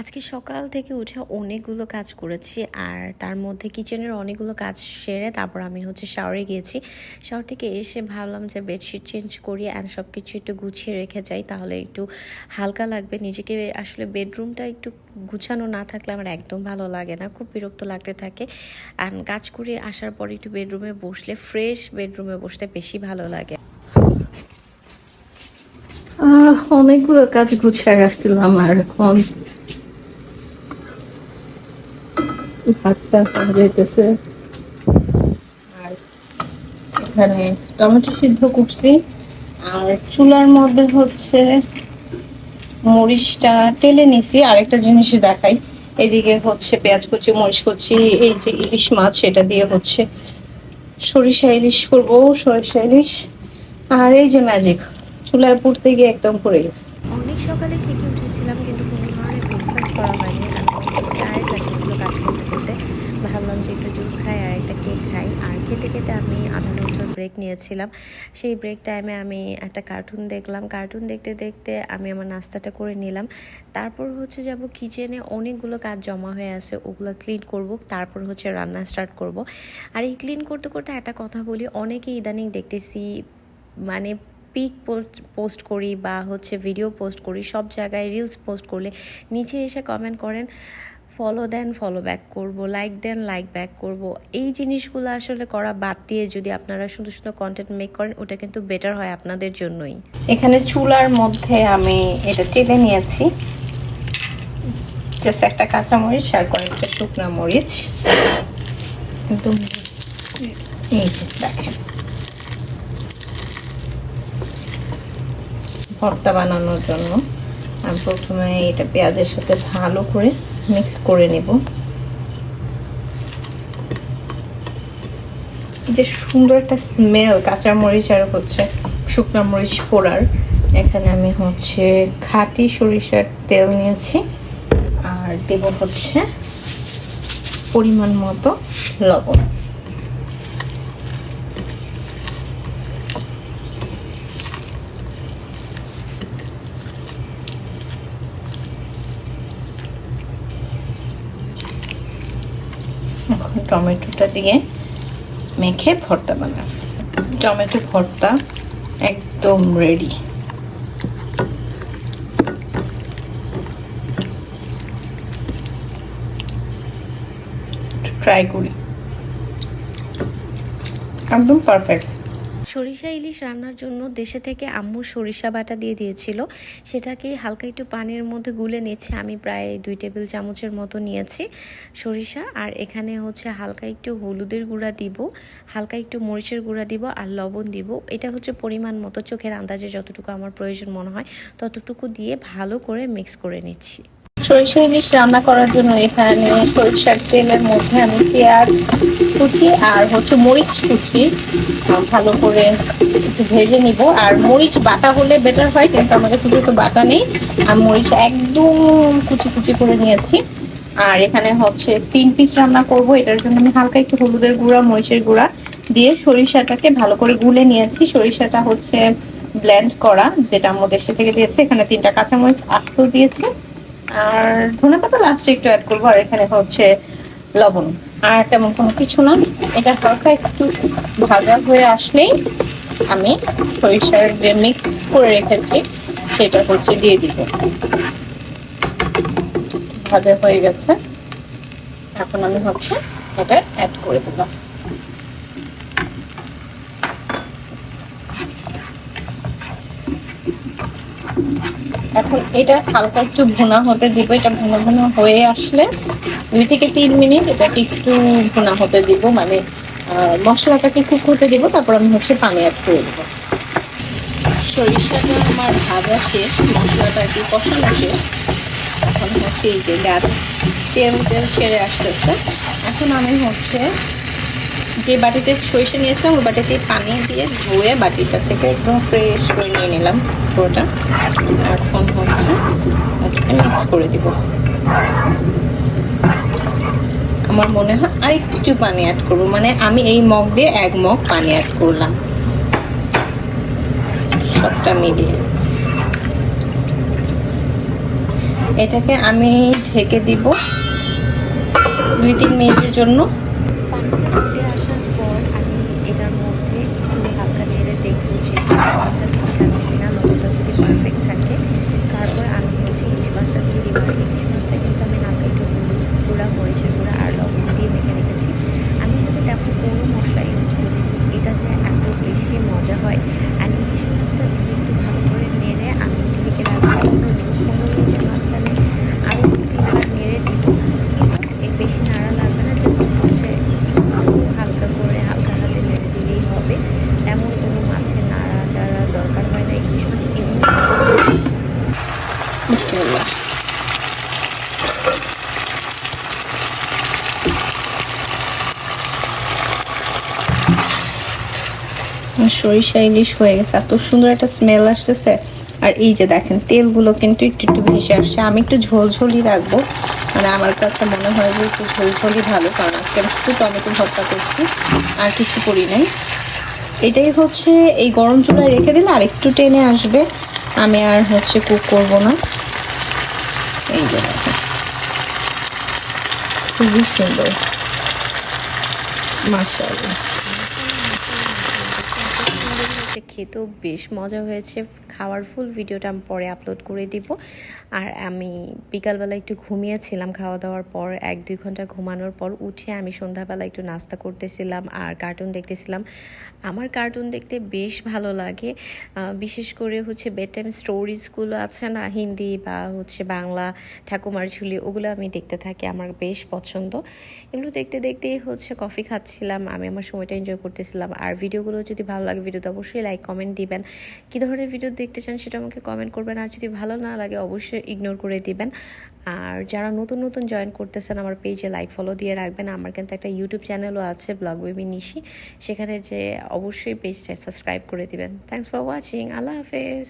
আজকে সকাল থেকে উঠে অনেকগুলো কাজ করেছি আর তার মধ্যে কিচেনের অনেকগুলো কাজ সেরে তারপর আমি হচ্ছে শাওয়ারে গিয়েছি। শাওয়ার থেকে এসে ভাবলাম যে বেডশিট চেঞ্জ করি অ্যান্ড সব কিছু একটু গুছিয়ে রেখে যাই, তাহলে একটু হালকা লাগবে। নিজেকে আসলে বেডরুমটা একটু গুছানো না থাকলে আমার একদম ভালো লাগে না, খুব বিরক্ত লাগতে থাকে। অ্যান্ড কাজ করে আসার পর একটু বেডরুমে বসলে ফ্রেশ বেডরুমে বসতে বেশি ভালো লাগে। অনেকগুলো কাজ গুছিয়ে রাখছিলাম আর এখন ভাতটা হয়ে যেতেছে আর এখানে টমেটো সিদ্ধ করছি। আর চুলার মধ্যে হচ্ছে মরিচটা তেলে নিছি। আরেকটা জিনিস দেখাই। এদিকে হচ্ছে পেঁয়াজ কুচি, মরিচ কুচি, এই যে ইলিশ মাছ, সেটা দিয়ে হচ্ছে সরিষা ইলিশ করব, সরিষা ইলিশ। আর এই যে ম্যাজিক চুলায় পুড়তে গিয়ে একদম পড়ে গেছে। অনেক সকালে ঠিকই উঠেছিলাম, কিন্তু কোনো ধরনের ব্রেকফাস্ট করা হয়নি টায়ার্ড লাগতেছিল কাজ করতে করতে ভাবলাম যে একটু জুস খাই আর একটা কেক খাই আর খেতে আমি আধা ঘণ্টার ব্রেক নিয়েছিলাম। সেই ব্রেক টাইমে আমি একটা কার্টুন দেখলাম। কার্টুন দেখতে দেখতে আমি আমার নাস্তাটা করে নিলাম। তারপর হচ্ছে যাব কিচেনে অনেকগুলো কাজ জমা হয়ে আছে, ওগুলো ক্লিন করব, তারপর হচ্ছে রান্না স্টার্ট করব। আর এই ক্লিন করতে করতে একটা কথা বলি, অনেকে ইদানিং দেখতেছি মানে পিক পোস্ট করি বা হচ্ছে ভিডিও পোস্ট করি, সব জায়গায় রিলস পোস্ট করলে নিচে এসে কমেন্ট করেন ফলো দেন ফলো ব্যাক করব লাইক দেন লাইক ব্যাক করব। এই জিনিসগুলো আসলে করা বাদ দিয়ে যদি আপনারা সুন্দর সুন্দর কন্টেন্ট মেক করেন, ওটা কিন্তু বেটার হয় আপনাদের জন্যই। এখানে চুলার মধ্যে আমি এটা তেলে নিয়েছি। জাস্ট একটা কাঁচা মরিচ আর কয়েকটা শুকনো মরিচ। একদম দেখেন। ভর্তা বানানোর জন্য। আমি প্রথমে এটা পেঁয়াজের সাথে ভালো করে মিক্স করে নেব। যে সুন্দর একটা স্মেল কাঁচা মরিচ আর হচ্ছে শুকনো মরিচ পোড়ার। এখানে আমি হচ্ছে খাঁটি সরিষার তেল নিয়েছি আর দেব হচ্ছে পরিমাণ মতো লবণ। এখন টমেটোটা দিয়ে মেখে ভর্তা বানাবো। টমেটো ভর্তা একদম রেডি ট্রাই করি। একদম পারফেক্ট সরিষা ইলিশ রান্নার জন্য দেশে থেকে আম্মু সরিষা বাটা দিয়ে দিয়েছিল। সেটাকে হালকা একটু পানির মধ্যে গুলে নিয়েছি। আমি প্রায় দুই টেবিল চামচের মতো নিয়েছি সরিষা। আর এখানে হচ্ছে হালকা একটু হলুদের গুঁড়া দিব, হালকা একটু মরিচের গুঁড়া দিব আর লবণ দিব। এটা হচ্ছে পরিমাণ মতো, চোখের আন্দাজে যতটুকু আমার প্রয়োজন মনে হয়, ততটুকু দিয়ে ভালো করে মিক্স করে নিচ্ছি। সরিষা ইলিশ রান্না করার জন্য এখানে সরিষার তেলের মধ্যে আমি পেঁয়াজ কুচি আর হচ্ছে মরিচ কুচি ভালো করে ভেজে নিব। আর মরিচ বাটা হলে বেটার হয় কিন্তু আমাদের শুধু তো বাটা নেই। আর মরিচ একদম কুচি কুচি করে নিয়েছি। আর এখানে হচ্ছে তিন পিস রান্না করব। এটার জন্য আমি হালকা একটু হলুদের গুঁড়া, মরিচের গুঁড়া দিয়ে সরিষাটাকে ভালো করে গুলে নিয়েছি। সরিষাটা হচ্ছে ব্লেন্ড করা, যেটা আমাদের দেশে থেকে দিয়েছে। এখানে তিনটা কাঁচামরিচ আস্ত দিয়েছি। আর ধনে পাতা লাস্টে একটু অ্যাড করব, আর এখানে হচ্ছে লবণ। আর তেমন কোনো কিছু না। এটা হালকা একটু ভাজা হয়ে আসলেই আমি সরিষার যে মিক্স করে রেখেছি, সেটা হচ্ছে দিয়ে দিব। ভাজা হয়ে গেছে। এখন আমি হচ্ছে এটা অ্যাড করে দিলাম। এখন এটা হালকা একটু ভুনা হতে দিব, এটা ভুনা ভুনা হয়ে আসলে দুই থেকে তিন মিনিট এটাকে একটু ভুনা হতে দিব মানে মশলাটাকে কুক হতে দিব, তারপর আমি হচ্ছে পানি অ্যাড করে দেবো। সরিষাটা আমার ভাজা শেষ, মশলাটা কি কষানো শেষ। এখন হচ্ছে এই যে গাছ, তেল তেল ছেড়ে আসতেছে। এখন আমি হচ্ছে যে বাটিতে সরিষা নিয়েছিলাম ওই বাটিতে পানি দিয়ে ধুয়ে বাটিটা থেকে একদম ফ্রেশ করে নিয়ে নিলাম পুরোটা। এখন হচ্ছে এটাকে মিক্স করে দিব। আমার মনে হয় আর একটু পানি অ্যাড করব। মানে আমি এই মগ দিয়ে এক মগ পানি অ্যাড করলাম। সবটা মিলিয়ে। এটাকে আমি ঢেকে দিব দুই তিন মিনিটের জন্য। বিসমিল্লাহ সরিষা ইলিশ হয়ে গেছে এত সুন্দর একটা স্মেল আসতেছে আর এই যে দেখেন তেলগুলো কিন্তু একটু একটু ভেসে আসছে আমি একটু ঝোলঝোলই রাখব মানে আমার কাছে মনে হয় যে একটু ঝোলঝোলই ভালো, কারণ আজকে আমি শুধু টমেটো ভর্তা করছি, আর কিছু করি নাই। এটাই হচ্ছে, এই গরম চুলায় রেখে দিলে আর একটু টেনে আসবে। আমি আর হচ্ছে কুক করব না। এই যে খুবই সুন্দর। মাশাআল্লাহ। হচ্ছে খেতেও বেশ মজা হয়েছে। খাওয়ার ফুল ভিডিওটা আমি পরে আপলোড করে দিব। আর আমি বিকালবেলা একটু ঘুমিয়েছিলাম খাওয়া দাওয়ার পর, এক দুই ঘণ্টা ঘুমানোর পর উঠে আমি সন্ধ্যাবেলা একটু নাস্তা করতেছিলাম আর কার্টুন দেখতেছিলাম। আমার কার্টুন দেখতে বেশ ভালো লাগে। বিশেষ করে হচ্ছে বেড টাইম স্টোরিজগুলো আছে না, হিন্দি বা হচ্ছে বাংলা, ঠাকুমার ঝুলি, ওগুলো আমি দেখতে থাকি, আমার বেশ পছন্দ। এগুলো দেখতে দেখতেই হচ্ছে কফি খাচ্ছিলাম, আমি আমার সময়টা এনজয় করতেছিলাম। আর ভিডিওগুলো যদি ভালো লাগে ভিডিওতে অবশ্যই লাইক কমেন্ট দিবেন। কী ধরনের ভিডিও দেখতে চান সেটা আমাকে কমেন্ট করবেন। আর যদি ভালো না লাগে, অবশ্যই ইগনোর করে দিবেন। আর যারা নতুন নতুন জয়েন করতেছেন, আমার পেজে লাইক ফলো দিয়ে রাখবেন। আমার কিন্তু একটা ইউটিউব চ্যানেলও আছে ব্লগ বেবি নিশি সেখানে যে অবশ্যই পেজটা সাবস্ক্রাইব করে দিবেন। থ্যাংকস ফর ওয়াচিং আল্লাহ হাফেজ।